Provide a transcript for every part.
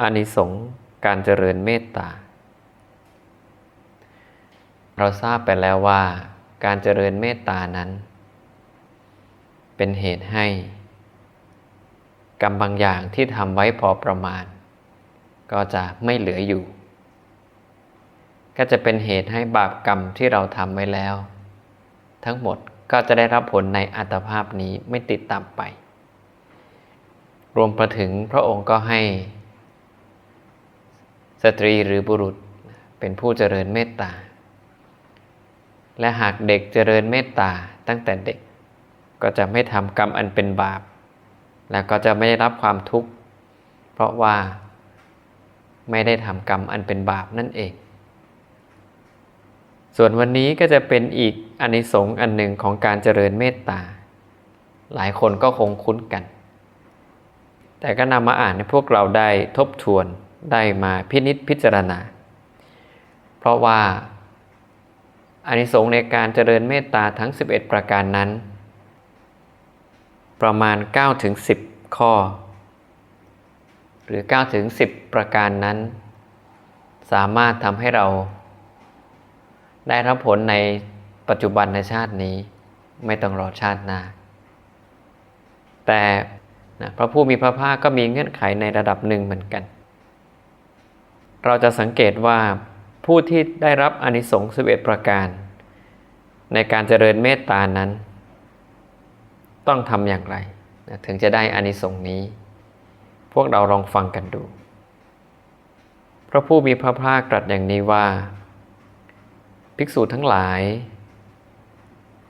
อานิสงส์การเจริญเมตตา เราทราบไปแล้วว่า การเจริญเมตตานั้น เป็นเหตุให้ กรรมบางอย่างที่ทำไว้พอประมาณ ก็จะไม่เหลืออยู่ ก็จะเป็นเหตุให้บาปกรรมที่เราทำไว้แล้ว ทั้งหมดก็จะได้รับผลในอัตภาพนี้ไม่ติดตามไป รวมไปถึงพระองค์ก็ให้ สตรีหรือบุรุษเป็นผู้เจริญเมตตา และหากเด็กเจริญเมตตาตั้งแต่เด็กก็จะไม่ทำกรรมอันเป็นบาป และก็จะไม่ได้รับความทุกข์ เพราะว่าไม่ได้ทำกรรมอันเป็นบาปนั่นเอง ส่วนวันนี้ก็จะเป็นอีกอานิสงส์อันหนึ่งของการเจริญเมตตา หลายคนก็คงคุ้นกัน แต่ก็นำมาอ่านให้พวกเราได้ทบทวน ได้มาพินิษพิจารณา เพราะว่าอานิสงส์ในการเจริญเมตตาทั้ง 11 ประการนั้น ประมาณ9ถึง10 ข้อ หรือ9ถึง10 ประการนั้น สามารถทำให้เรา ได้รับผลในปัจจุบันในชาตินี้ไม่ต้องรอชาติหน้า แต่นะพระผู้มีพระภาคก็มีเงื่อนไขในระดับหนึ่งเหมือนกัน เราจะสังเกตว่าผู้ที่ได้รับอนิสงส์11 ประการ ในการเจริญเมตตานั้น ต้องทำอย่างไร ถึงจะได้อนิสงส์นี้ พวกเราลองฟังกันดู พระผู้มีพระภาคตรัสอย่างนี้ว่า ภิกษุทั้งหลาย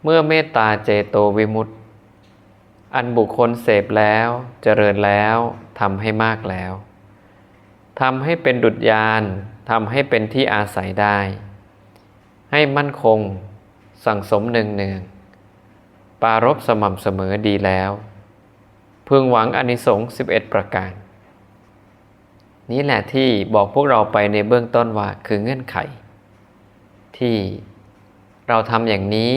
เมื่อเมตตาเจโตวิมุตติ อันบุคคลเสพแล้ว เจริญแล้วทำให้มากแล้ว ทำให้เป็นดุจยานทำให้เป็นที่อาศัยได้ ให้มั่นคง สั่งสมเนืองเนืองปารบสม่ำเสมอดีแล้ว พึงหวังอนิสงส์11 ประการ นี้แหละที่บอกพวกเราไปในเบื้องต้นว่าคือเงื่อนไข ที่เราทำอย่างนี้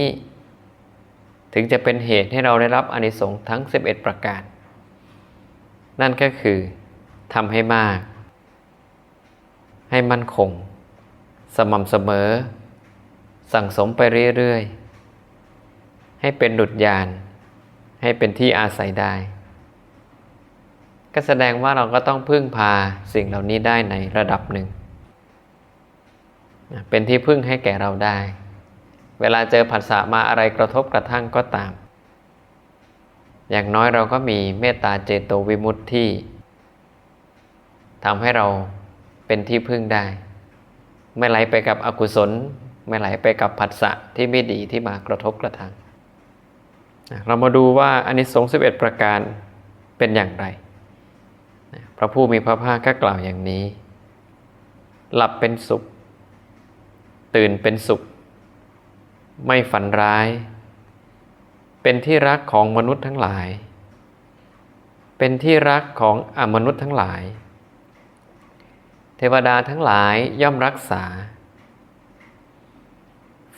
ถึงจะเป็นเหตุให้เราได้รับอนิสงส์ทั้ง 11 ประการ นั่นก็คือทำให้มาก ให้มั่นคง สม่ำเสมอ สั่งสมไปเรื่อยๆ ให้เป็นดุจยาน ให้เป็นที่อาศัยได้ ก็แสดงว่าเราก็ต้องพึ่งพาสิ่งเหล่านี้ได้ในระดับหนึ่ง เป็นที่พึ่งให้แก่เราได้ เวลาเจอผัสสะมาอะไรกระทบกระทั่งก็ตาม อย่างน้อยเราก็มีเมตตาเจโตวิมุตติที่ทำให้เรา เป็นที่พึ่งได้ ไม่ไหลไปกับอกุศล ไม่ไหลไปกับผัสสะที่ไม่ดีที่มากระทบกระทั่งเรามาดูว่าอานิสงส์11 ประการเป็นอย่างไร พระผู้มีพระภาคก็กล่าวอย่างนี้ หลับเป็นสุข ตื่นเป็นสุข ไม่ฝันร้าย เป็นที่รักของมนุษย์ทั้งหลาย เป็นที่รักของอมนุษย์ทั้งหลาย เทวดาทั้งหลายย่อมรักษา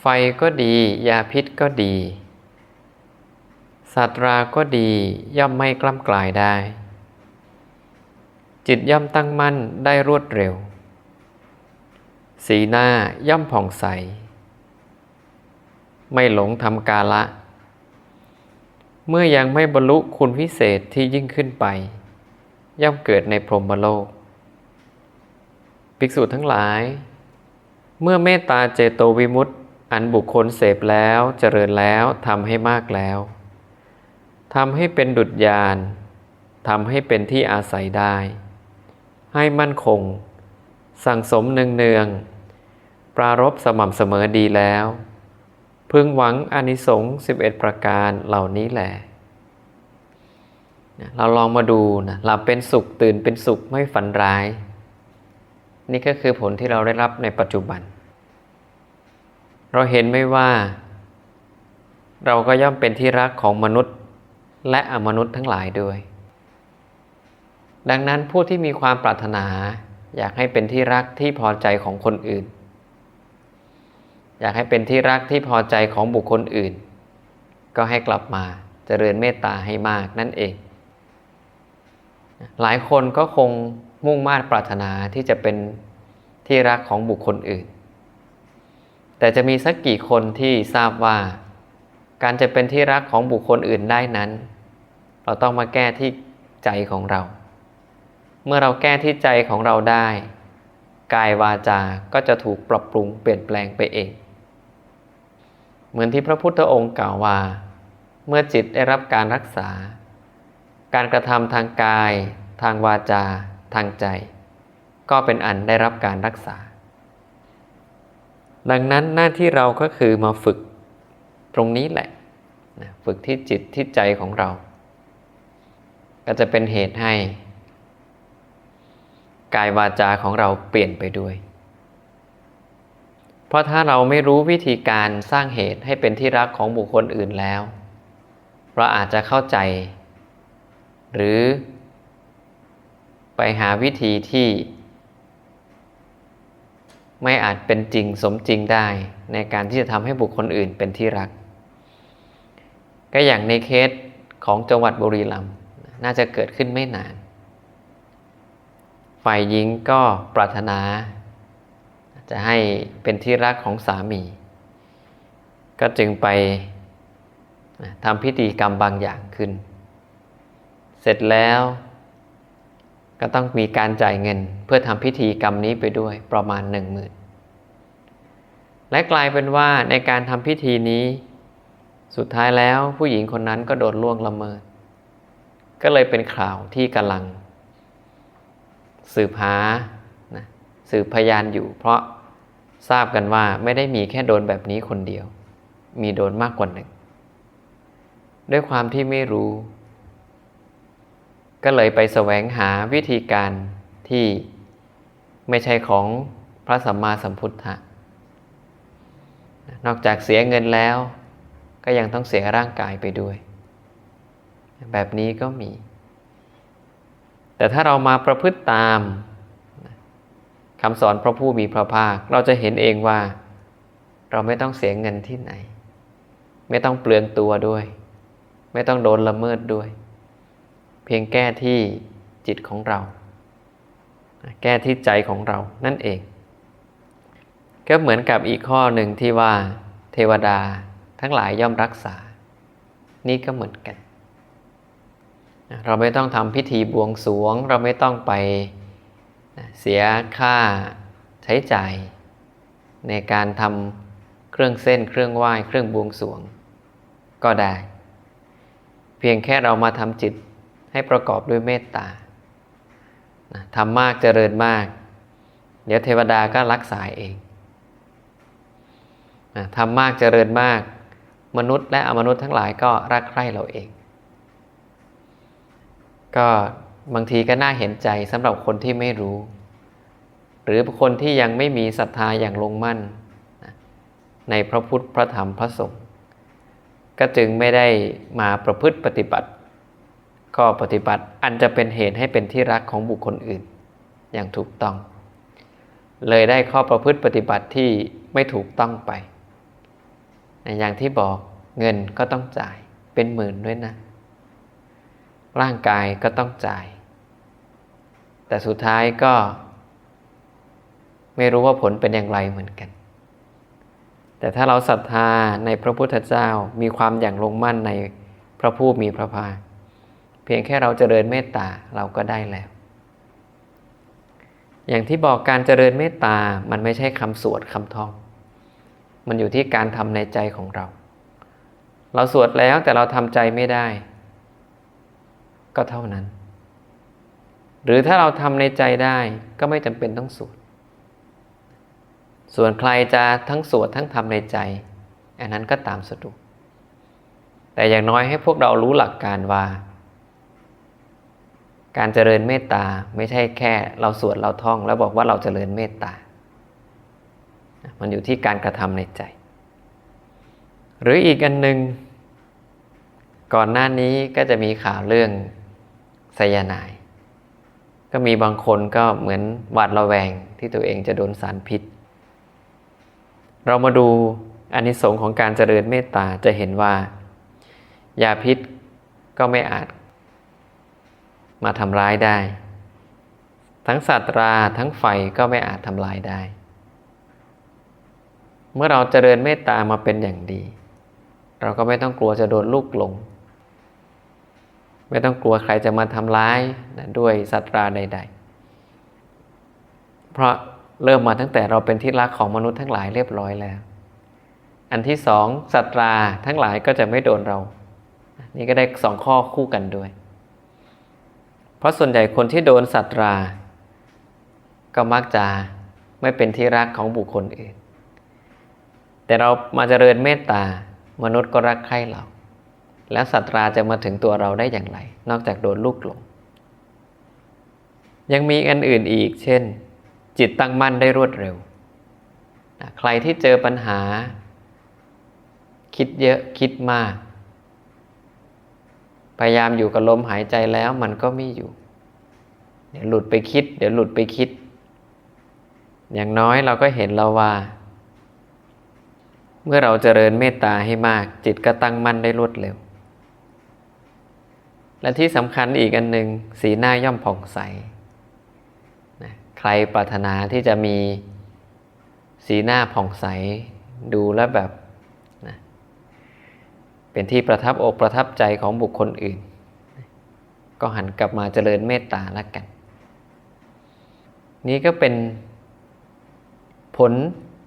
ไฟก็ดียาพิษก็ดีสัตราก็ดีย่อมไม่กล้ำกลายได้ จิตย่อมตั้งมั่นได้รวดเร็ว สีหน้าย่อมผ่องใส ไม่หลงทำกาละ เมื่อยังไม่บรรลุคุณวิเศษที่ยิ่งขึ้นไป ย่อมเกิดในพรหมโลก ภิกษุทั้งหลาย เมื่อเมตตาเจโตวิมุตติ อันบุคคลเสพแล้วเจริญแล้วทำให้มากแล้วทำให้เป็นดุจยานทำให้เป็นที่อาศัยได้ ให้มั่นคง สั่งสมเนืองๆปรารบสม่ำเสมอดีแล้ว พึงหวังอนิสงส์11 ประการเหล่านี้แหละเราลองมาดูนะหลับเป็นสุขตื่นเป็นสุขไม่ฝันร้าย นี่ก็คือผลที่เราได้รับในปัจจุบัน เราเห็นไม่ว่า เราก็ย่อมเป็นที่รักของมนุษย์และอมนุษย์ทั้งหลายด้วย ดังนั้นผู้ที่มีความปรารถนาอยากให้เป็นที่รักที่พอใจของคนอื่น อยากให้เป็นที่รักที่พอใจของบุคคลอื่น ก็ให้กลับมาเจริญเมตตาให้มากนั่นเอง หลายคนก็คง มุ่งมา่ปรารถนาที่จะเป็นที่รักของบุคคลอื่น แต่จะมีสักกี่คนที่ทราบว่า การจะเป็นที่รักของบุคคลอื่นได้นั้น เราต้องมาแก้ที่ใจของเรา เมื่อเราแก้ที่ใจของเราได้ กายวาจาก็จะถูกปรับปรุงเปลี่ยนแปลงไปเอง เหมือนที่พระพุทธองค์กล่าวว่า เมื่อจิตได้รับการรักษา การกระทำทางกาย ทางวาจา ทางใจ ก็เป็นอันได้รับการรักษา ดังนั้นหน้าที่เราก็คือมาฝึกตรงนี้แหละฝึกที่จิตที่ใจของเรา ก็จะเป็นเหตุให้ กายวาจาของเราเปลี่ยนไปด้วย เพราะถ้าเราไม่รู้วิธีการสร้างเหตุให้เป็นที่รักของบุคคลอื่นแล้ว เราอาจจะเข้าใจ หรือ ไปหาวิธีที่ ไม่อาจเป็นจริงสมจริงได้ ในการที่จะทำให้บุคคลอื่นเป็นที่รัก ก็อย่างในเคสของจังหวัดบุรีรัมย์น่าจะเกิดขึ้นไม่นาน ฝ่ายหญิงก็ปรารถนา จะให้เป็นที่รักของสามี ก็จึงไปทำพิธีกรรมบางอย่างขึ้น เสร็จแล้ว ก็ต้องมีการจ่ายเงินเพื่อทำพิธีกรรมนี้ไปด้วยประมาณหนึ่งหมื่นและกลายเป็นว่าในการทำพิธีนี้ สุดท้ายแล้วผู้หญิงคนนั้นก็โดนล่วงละเมิด ก็เลยเป็นข่าวที่กำลัง สืบหานะสืบพยานอยู่ เพราะทราบกันว่าไม่ได้มีแค่โดนแบบนี้คนเดียว มีโดนมากกว่าหนึ่ง ด้วยความที่ไม่รู้ ก็เลยไปแสวงหาวิธีการที่ไม่ใช่ของพระสัมมาสัมพุทธะ นอกจากเสียเงินแล้ว ก็ยังต้องเสียร่างกายไปด้วย แบบนี้ก็มี แต่ถ้าเรามาประพฤติตามคำสอนพระผู้มีพระภาค เราจะเห็นเองว่า เราไม่ต้องเสียเงินที่ไหน ไม่ต้องเปลืองตัวด้วย ไม่ต้องโดนละเมิดด้วย พียงแก้ที่จิตของเรา แก้ที่ใจของเรานั่นเอง ก็เหมือนกับอีกข้อหนึ่งที่ว่า เทวดาทั้งหลายย่อมรักษา นี่ก็เหมือนกัน เราไม่ต้องทำพิธีบวงสวง เราไม่ต้องไปเสียค่าใช้จ่าย ในการทำเครื่องเส้นเครื่องไหว้เครื่องบวงสวง ก็ได้ เพียงแค่เรามาทำจิต ให้ประกอบด้วยเมตตาทำมากเจริญมาก เดี๋ยวเทวดาก็รักษาเองทำมากเจริญมาก มนุษย์และอมนุษย์ทั้งหลายก็รักใคร่เราเอง ก็บางทีก็น่าเห็นใจสำหรับคนที่ไม่รู้ หรือคนที่ยังไม่มีศรัทธาอย่างลงมั่น ในพระพุทธพระธรรมพระสงฆ์ก็จึงไม่ได้มาประพฤติปฏิบัติ ข้อปฏิบัติอันจะเป็นเหตุให้เป็นที่รักของบุคคลอื่น อย่างถูกต้อง เลยได้ข้อประพฤติปฏิบัติที่ไม่ถูกต้องไป อย่างที่บอกเงินก็ต้องจ่ายเป็นหมื่นด้วยนะ ร่างกายก็ต้องจ่าย แต่สุดท้ายก็ ไม่รู้ว่าผลเป็นอย่างไรเหมือนกัน แต่ถ้าเราศรัทธาในพระพุทธเจ้ามีความอย่างลงมั่นในพระผู้มีพระภาค พียงแค่เราเจริญเมตตาเราก็ได้แล้ว อย่างที่บอกการเจริญเมตตามันไม่ใช่คำสวดคำท่อง มันอยู่ที่การทำในใจของเรา เราสวดแล้วแต่เราทำใจไม่ได้ ก็เท่านั้น หรือถ้าเราทำในใจได้ก็ไม่จำเป็นต้องสวดส่วนใครจะทั้งสวดทั้งทำในใจ อันนั้นก็ตามสะดวกแต่อย่างน้อยให้พวกเรารู้หลักการว่า การเจริญเมตตาไม่ใช่แค่เราสวดเราท่อง แล้วบอกว่าเราเจริญเมตตา มันอยู่ที่การกระทำในใจ หรืออีกอันหนึ่งก่อนหน้านี้ก็จะมีข่าวเรื่องไซยานาย ก็มีบางคนก็เหมือนหวาดระแวงที่ตัวเองจะโดนสารพิษ เรามาดูอานิสงส์ของการเจริญเมตตาจะเห็นว่ายาพิษก็ไม่อาจ มาทำร้ายได้ ทั้งสัตราทั้งไฟก็ไม่อาจทำลายได้ เมื่อเราเจริญเมตตามาเป็นอย่างดี เราก็ไม่ต้องกลัวจะโดนลูกหลง ไม่ต้องกลัวใครจะมาทำร้ายนะด้วยสัตราใด ๆ เพราะเริ่มมาตั้งแต่เราเป็นที่รักของมนุษย์ทั้งหลายเรียบร้อยแล้ว อันที่สองสัตราทั้งหลายก็จะไม่โดนเรา นี่ก็ได้สองข้อคู่กันด้วย เพราะส่วนใหญ่คนที่โดนสัตรา ก็มักจะไม่เป็นที่รักของบุคคลอื่น แต่เรามาเจริญเมตตามนุษย์ก็รักใคร่เรา แล้วสัตราจะมาถึงตัวเราได้อย่างไร นอกจากโดนลูกหลง ยังมีอันอื่นอีก เช่น จิตตั้งมั่นได้รวดเร็ว ใครที่เจอปัญหา คิดเยอะคิดมาก พยายามอยู่กับลมหายใจแล้วมันก็ไม่อยู่ เดี๋ยวหลุดไปคิด เดี๋ยวหลุดไปคิด อย่างน้อยเราก็เห็นเราว่า เมื่อเราเจริญเมตตาให้มาก จิตก็ตั้งมั่นได้รวดเร็ว และที่สำคัญอีกอันหนึ่งสีหน้าย่อมผ่องใสนะใครปรารถนาที่จะมีสีหน้าผ่องใสดูแล้วแบบ เป็นที่ประทับอกประทับใจของบุคคลอื่น ก็หันกลับมาเจริญเมตตาแล้วกัน นี่ก็เป็นผล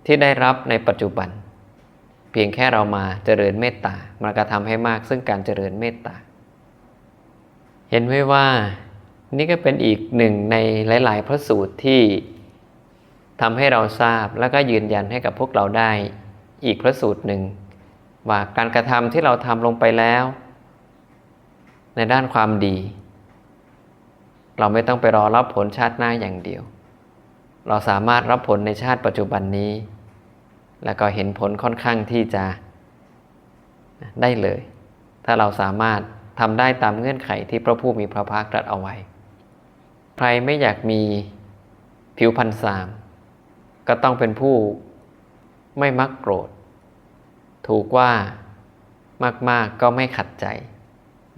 ที่ได้รับในปัจจุบัน เพียงแค่เรามาเจริญเมตตามากระทำให้มากซึ่งการเจริญเมตตา เห็นไหมว่านี่ก็เป็นอีกหนึ่งในหลาย ๆ พระสูตรที่ทำให้เราทราบแล้วก็ยืนยันให้กับพวกเราได้ อีกพระสูตรหนึ่ง ว่าการกระทำที่เราทำลงไปแล้ว ในด้านความดี เราไม่ต้องไปรอรับผลชาติหน้าอย่างเดียว เราสามารถรับผลในชาติปัจจุบันนี้ แล้วก็เห็นผลค่อนข้างที่จะได้เลย ถ้าเราสามารถทำได้ตามเงื่อนไขที่พระผู้มีพระภาคตรัสเอาไว้ ใครไม่อยากมีผิวพรรณสาม ก็ต้องเป็นผู้ไม่มักโกรธ ถูกว่ามากๆก็ไม่ขัดใจ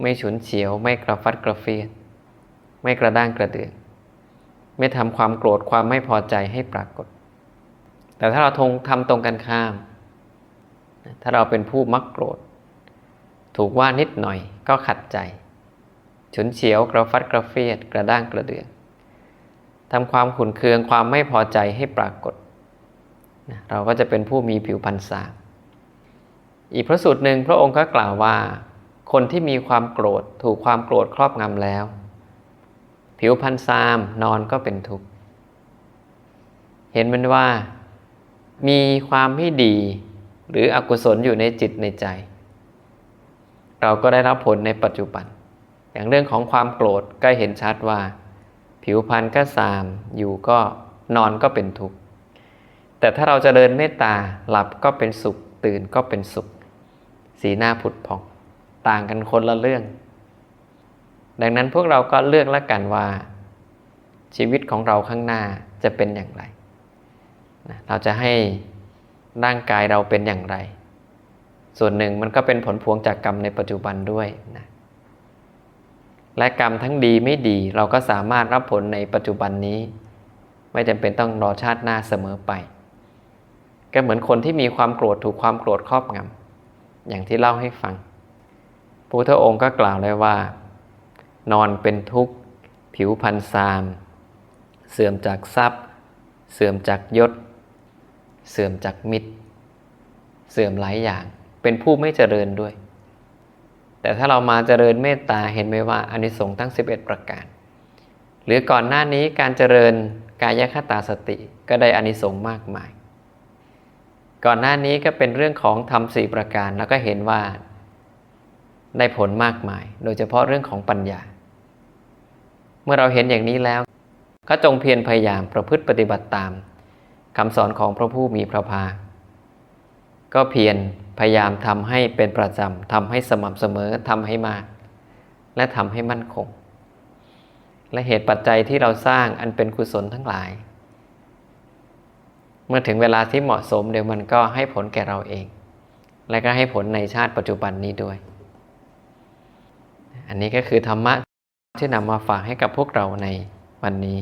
ไม่ฉุนเฉียว ไม่กระฟัดกระเฟียด ไม่กระด้างกระเดือง ไม่ทำความโกรธความไม่พอใจให้ปรากฏ แต่ถ้าเราทงทำตรงกันข้าม ถ้าเราเป็นผู้มักโกรธ ถูกว่านิดหน่อยก็ขัดใจ ฉุนเฉียวกระฟัดกระเฟียด กระด้างกระเดืองทำความขุนเคืองความไม่พอใจให้ปรากฏ เราก็จะเป็นผู้มีผิวพรรณสาม อีกพระสูตรหนึ่งพระองค์ก็กล่าวว่า คนที่มีความโกรธถูกความโกรธครอบงำแล้ว ผิวพรรณซามนอนก็เป็นทุกข์เห็นมันว่า มีความไม่ดี หรืออกุศลอยู่ในจิตในใจ เราก็ได้รับผลในปัจจุบัน อย่างเรื่องของความโกรธก็เห็นชัดว่า ผิวพรรณก็ซามอยู่ก็นอนก็เป็นทุกข์แต่ถ้าเราจเจริญเมตตาหลับก็เป็นสุข ตื่นก็เป็นสุข สีหน้าผุดผ่อง ต่างกันคนละเรื่อง ดังนั้นพวกเราก็เลือกแล้วกันว่า ชีวิตของเราข้างหน้าจะเป็นอย่างไรนะเราจะให้ร่างกายเราเป็นอย่างไร ส่วนหนึ่งมันก็เป็นผลพวงจากกรรมในปัจจุบันด้วยนะและกรรมทั้งดีไม่ดีเราก็สามารถรับผลในปัจจุบันนี้ ไม่จำเป็นต้องรอชาติหน้าเสมอไป ก็เหมือนคนที่มีความโกรธถูกความโกรธครอบงำ อย่างที่เล่าให้ฟังพระพุทธองค์ก็กล่าวเลยว่า นอนเป็นทุกข์ ผิวพันซาม เสื่อมจากทรัพย์ เสื่อมจากยศ เสื่อมจากมิตร เสื่อมหลายอย่าง เป็นผู้ไม่เจริญด้วย แต่ถ้าเรามาเจริญเมตตาเห็นไหมว่าอนิสงส์ทั้ง 11 ประการ หรือก่อนหน้านี้การเจริญกายคตาสติก็ได้อานิสงส์มากมาย ก่อนหน้านี้ก็เป็นเรื่องของทำสี่ประการ แล้วก็เห็นว่าได้ผลมากมาย โดยเฉพาะเรื่องของปัญญา เมื่อเราเห็นอย่างนี้แล้ว ก็จงเพียรพยายามประพฤติปฏิบัติตามคำสอนของพระผู้มีพระภาค ก็เพียรพยายามทำให้เป็นประจำทำให้สม่ำเสมอทำให้มาก และทำให้มั่นคง และเหตุปัจจัยที่เราสร้างอันเป็นกุศลทั้งหลาย เมื่อถึงเวลาที่เหมาะสมเดี๋ยวมันก็ให้ผลแก่เราเอง และก็ให้ผลในชาติปัจจุบันนี้ด้วย อันนี้ก็คือธรรมะที่นำมาฝากให้กับพวกเราในวันนี้